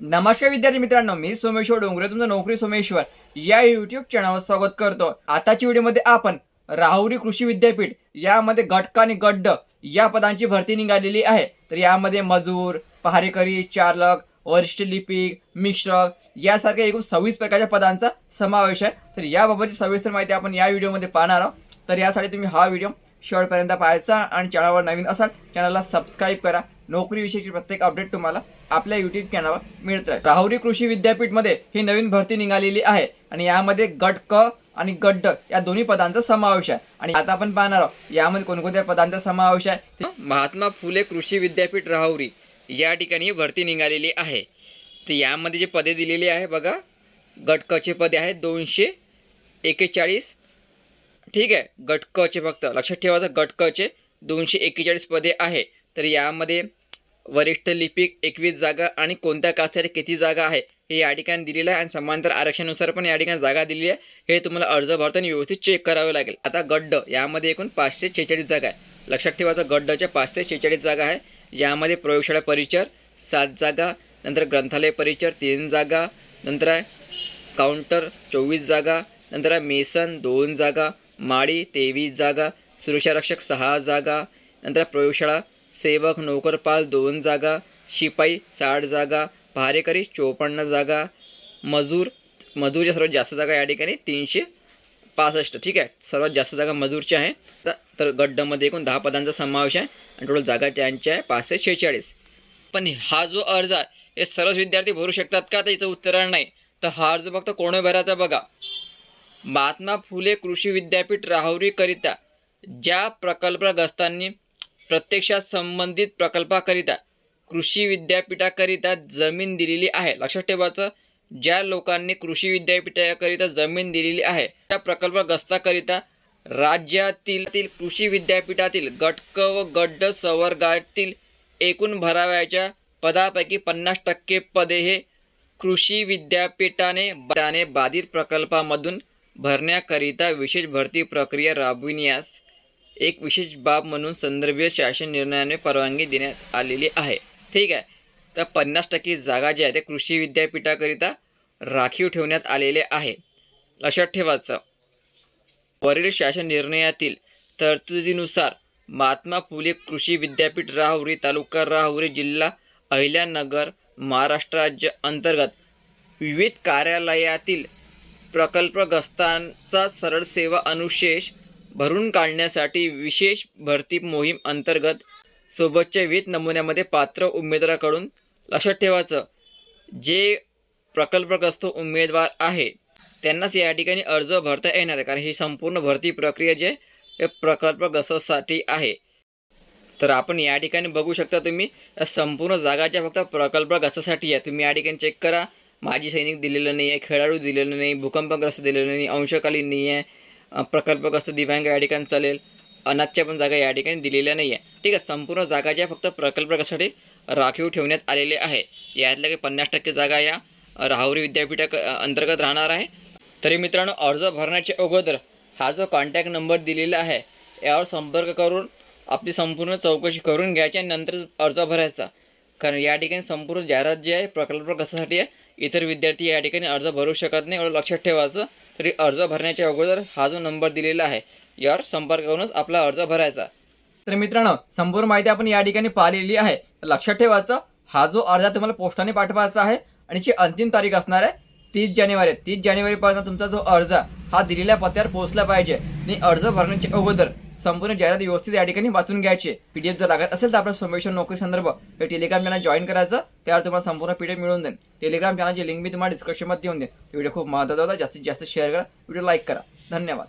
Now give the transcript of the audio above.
नमस्कार विद्यार्थी मित्रांनो मी सोमेश्वर डोंगरे तुमचं नोकरी सोमेश्वर. या युट्यूब चॅनलवर स्वागत करतो. आताच्या व्हिडिओमध्ये आपण राहुरी कृषी विद्यापीठ यामध्ये गटका आणि गड्ड या पदांची भरती निघालेली आहे. तर यामध्ये मजूर पहारेकरी चालक वरिष्ठ लिपिक मिश्रक यासारख्या एकूण सव्वीस प्रकारच्या पदांचा समावेश आहे. तर याबाबतची सविस्तर माहिती आपण या व्हिडिओमध्ये पाहणार आहोत. तर यासाठी तुम्ही हा व्हिडिओ शेवटपर्यंत पाहायचा आणि चॅनलवर नवीन असाल चॅनलला सबस्क्राईब करा. नोकरीविषयीची प्रत्येक अपडेट तुम्हाला आपल्या युट्यूब चॅनलवर मिळत राहील राहुरी कृषी विद्यापीठमध्ये ही नवीन भरती निघालेली आहे आणि यामध्ये गट क आणि गड्ड या दोन्ही पदांचा समावेश आहे. आणि आता आपण पाहणार आहोत यामध्ये कोणकोणत्या पदांचा समावेश आहे? महात्मा फुले कृषी विद्यापीठ राहुरी या ठिकाणी भरती निघालेली आहे. तर यामध्ये जे पदे दिलेली आहे बघा गटकचे पदे आहेत दोनशे एकेचाळीस. ठीक आहे गटकचे फक्त लक्षात ठेवायचं गटकचे दोनशे एक्केचाळीस पदे आहे. तर यामध्ये वरिष्ठ लिपिक एकवीस जागा आणि कोणत्या कास्टसाठी किती जागा आहे हे या ठिकाणी दिलेलं आहे. आणि समांतर आरक्षणानुसार पण या ठिकाणी जागा दिलेली आहे. हे तुम्हाला अर्ज भरताना व्यवस्थित चेक करावं लागेल. आता गड्ड यामध्ये एकूण पाचशे छेचाळीस जागा आहे. लक्षात ठेवायचं गड्डच्या पाचशे छेचाळीस जागा आहे. यामध्ये प्रयोगशाळा परिचर सात जागा नंतर ग्रंथालय परिचर तीन जागा नंतर आहे काउंटर चोवीस जागा नंतर आहे मेसन दोन जागा माळी तेवीस जागा सुरक्षारक्षक सहा जागा नंतर प्रयोगशाळा सेवक नोकरपाल दोन जागा शिपाई साठ जागा भारेकरी चोपन्न जागा मजूर मजूरच्या सर्वात जास्त जागा या ठिकाणी तीनशे पासष्ट. ठीक आहे? सर्वात जास्त जागा मजूरच्या आहे. तर गड्डमध्ये एकूण दहा पदांचा समावेश आहे आणि टोटल जागा त्यांच्या आहे पाचशे शेहेचाळीस. पण हा जो अर्ज आहे हे सर्वच विद्यार्थी भरू शकतात का? तर याचं उत्तर नाही. तर हा अर्ज फक्त कोण भरायचा बघा. महात्मा फुले कृषी विद्यापीठ राहुरीकरिता ज्या प्रकल्पग्रस्तांनी प्रत्यक्षात संबंधित प्रकल्पाकरिता कृषी विद्यापीठाकरिता जमीन दिलेली आहे. लक्षात ठेवायचं ज्या लोकांनी कृषी विद्यापीठाकरिता जमीन दिलेली आहे त्या प्रकल्पग्रस्ताकरिता राज्यातील कृषी विद्यापीठातील गटक व गड्ड संवर्गातील एकूण भराव्याच्या पदापैकी पन्नास टक्के पदे हे कृषी विद्यापीठाने त्याने बाधित प्रकल्पामधून भरण्याकरिता विशेष भरती प्रक्रिया राबविण्यास एक विशेष बाब म्हणून संदर्भीय शासन निर्णयाने परवानगी देण्यात आलेली आहे. ठीक आहे. तर पन्नास टक्के जागा ज्या आहेत ते कृषी विद्यापीठाकरिता राखीव ठेवण्यात आलेले आहे. लक्षात ठेवायचं. वरील शासन निर्णयातील तरतुदीनुसार महात्मा फुले कृषी विद्यापीठ राहुरी तालुका राहुरी जिल्हा अहिल्यानगर महाराष्ट्र राज्य अंतर्गत विविध कार्यालयातील प्रकल्पग्रस्तांचा सरळ सेवा अनुशेष भरून काढण्यासाठी विशेष भरती मोहीम अंतर्गत सोबतच्या विविध नमुन्यामध्ये पात्र उमेदवाराकडून लक्षात ठेवायचं. जे प्रकल्पग्रस्त उमेदवार आहे त्यांनाच या ठिकाणी अर्ज भरता येणार आहे. कारण ही संपूर्ण भरती प्रक्रिया जे आहे प्रकल्पग्रस्तासाठी आहे. तर आपण या ठिकाणी बघू शकता तुम्ही संपूर्ण संपूर्ण जागाच्या फक्त प्रकल्पग्रस्तासाठी आहे. तुम्ही या ठिकाणी चेक करा. माजी सैनिक दिलेलं नाही आहे खेळाडू दिलेलं नाही भूकंपग्रस्त दिलेलं नाही अंशकालीन नाही आहे प्रकल्पग्रस्त दिव्यांग या ठिकाणी चालेल. अनाथच्या पण जागा या ठिकाणी दिलेल्या नाही आहे. ठीक आहे संपूर्ण जागा ज्या फक्त प्रकल्पग्रस्तासाठी राखीव ठेवण्यात आलेले आहे. यातल्या काही पन्नास टक्के जागा या राहुरी विद्यापीठा अंतर्गत राहणार आहे. तरी मित्रांनो अर्ज भरण्याच्या अगोदर हा जो कॉन्टॅक्ट नंबर दिलेला आहे यावर संपर्क करून आपली संपूर्ण चौकशी करून घ्यायची आणि नंतर अर्ज भरायचा. कारण या ठिकाणी संपूर्ण जाहिरात जी आहे प्रकल्पग्रस्तासाठी आहे इतर विद्यार्थी या ठिकाणी अर्ज भरू शकत नाही. एवढं लक्षात ठेवायचं. तरी अर्ज भरण्याच्या अगोदर हा जो नंबर दिलेला आहे यावर संपर्क करूनच आपला अर्ज भरायचा. तर मित्रांनो संपूर्ण माहिती आपण या ठिकाणी पाहिलेली आहे. लक्षात ठेवायचं हा जो अर्ज तुम्हाला पोस्टाने पाठवायचा आहे आणि जी अंतिम तारीख असणार आहे तीस जानेवारी. तीस जानेवारीपर्यंत तुमचा जो अर्ज हा दिलेल्या पत्त्यावर पोहोचला पाहिजे. आणि अर्ज भरण्याच्या अगोदर संपूर्ण जाहिरात व्यवस्थित या ठिकाणी वाचून घ्यायची. पीडीएफ जर लागत असेल तर आपल्या सोमेश्वर नोकरी संदर्भ हे टेलिग्राम चॅनल जॉईन करायचं. त्यावर तुम्हाला संपूर्ण पीडीएफ मिळून जाईल टेलिग्राम चॅनलची लिंक मी तुम्हाला डिस्क्रिप्शनमध्ये देऊन देईन. व्हिडिओ खूप महत्त्वाचा होता. जास्तीत जास्त शेअर करा. व्हिडिओ लाईक करा. धन्यवाद.